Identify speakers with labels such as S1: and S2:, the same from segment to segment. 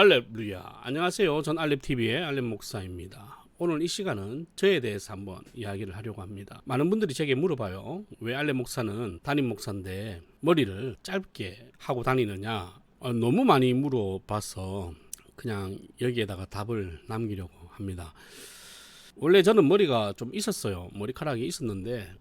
S1: 알렙루야. 안녕하세요. 전 알렙TV의 알렙 목사입니다. 오늘 이 시간은 저에 대해서 한번 이야기를 하려고 합니다. 많은 분들이 제게 물어봐요. 왜 알렙 목사는 담임 목사인데 머리를 짧게 하고 다니느냐? 어, 너무 많이 물어봐서 그냥 여기에다가 답을 남기려고 합니다. 원래 저는 머리가 좀 있었어요. 머리카락이 있었는데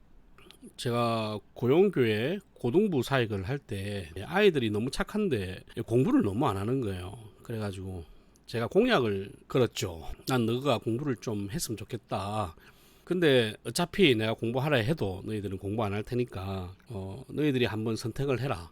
S1: 제가 고용교회 고등부 사역을 할 때 아이들이 너무 착한데 공부를 너무 안 하는 거예요. 그래가지고 제가 공약을 걸었죠. 난 너가 공부를 좀 했으면 좋겠다. 근데 어차피 내가 공부하라 해도 너희들은 공부 안 할 테니까 어, 너희들이 한번 선택을 해라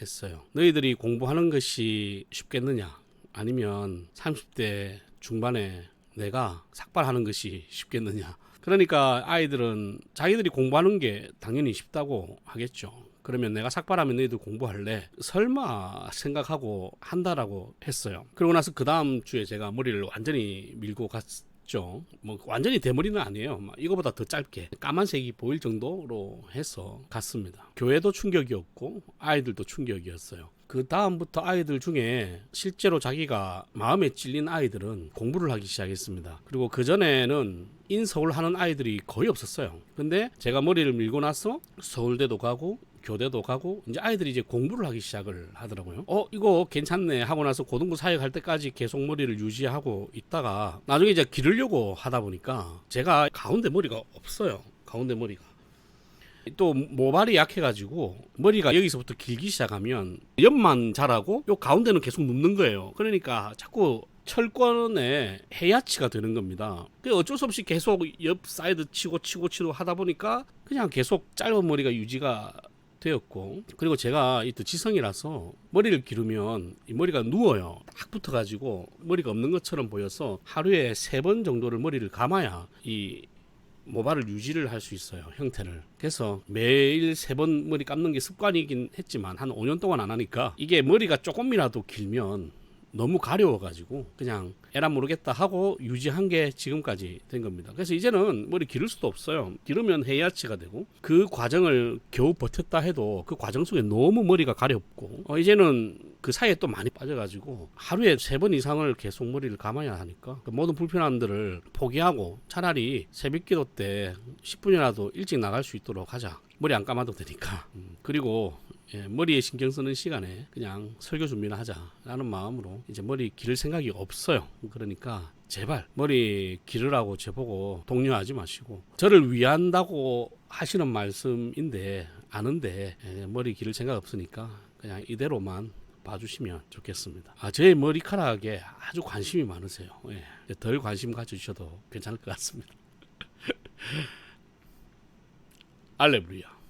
S1: 했어요. 너희들이 공부하는 것이 쉽겠느냐? 아니면 30대 중반에 내가 삭발하는 것이 쉽겠느냐? 그러니까 아이들은 자기들이 공부하는 게 당연히 쉽다고 하겠죠. 그러면 내가 삭발하면 너희들 공부할래? 설마 생각하고 한다라고 했어요. 그러고 나서 그 다음 주에 제가 머리를 완전히 밀고 갔죠. 뭐 완전히 대머리는 아니에요. 막 이거보다 더 짧게 까만색이 보일 정도로 해서 갔습니다. 교회도 충격이었고 아이들도 충격이었어요. 그 다음부터 아이들 중에 실제로 자기가 마음에 찔린 아이들은 공부를 하기 시작했습니다. 그리고 그 전에는 인서울 하는 아이들이 거의 없었어요. 근데 제가 머리를 밀고 나서 서울대도 가고 교대도 가고 이제 아이들이 이제 공부를 하기 시작을 하더라고요. 어 이거 괜찮네 하고 나서 고등부 사역할 때까지 계속 머리를 유지하고 있다가 나중에 이제 기르려고 하다 보니까 제가 가운데 머리가 없어요. 가운데 머리가. 또 모발이 약해가지고 머리가 여기서부터 길기 시작하면 옆만 자라고 요 가운데는 계속 눕는 거예요. 그러니까 자꾸 철권에 해야치가 되는 겁니다. 그 어쩔 수 없이 계속 옆 사이드 치고 치고 치고 하다 보니까 그냥 계속 짧은 머리가 유지가 되었고 그리고 제가 이또 지성이라서 머리를 기르면 이 머리가 누워요. 딱 붙어가지고 머리가 없는 것처럼 보여서 하루에 세 번 정도를 머리를 감아야 이 모발을 유지를 할 수 있어요 형태를 그래서 매일 세 번 머리 감는 게 습관이긴 했지만 한 5년 동안 안 하니까 이게 머리가 조금이라도 길면 너무 가려워가지고 그냥 에라 모르겠다 하고 유지한 게 지금까지 된 겁니다. 그래서 이제는 머리 기를 수도 없어요. 기르면 헤이아치가 되고 그 과정을 겨우 버텼다 해도 그 과정 속에 너무 머리가 가렵고 어, 이제는 그 사이에 또 많이 빠져가지고 하루에 세 번 이상을 계속 머리를 감아야 하니까 그 모든 불편함들을 포기하고 차라리 새벽 기도 때 10분이라도 일찍 나갈 수 있도록 하자. 머리 안 감아도 되니까. 음, 그리고 예, 머리에 신경 쓰는 시간에 그냥 설교 준비나 하자라는 마음으로 이제 머리 기를 생각이 없어요. 그러니까 제발 머리 기르라고 제보고 독려하지 마시고 저를 위한다고 하시는 말씀인데 아는데 예, 머리 기를 생각 없으니까 그냥 이대로만 봐주시면 좋겠습니다. 아, 제 머리카락에 아주 관심이 많으세요. 예, 덜 관심 가져주셔도 괜찮을 것 같습니다. 알레루야.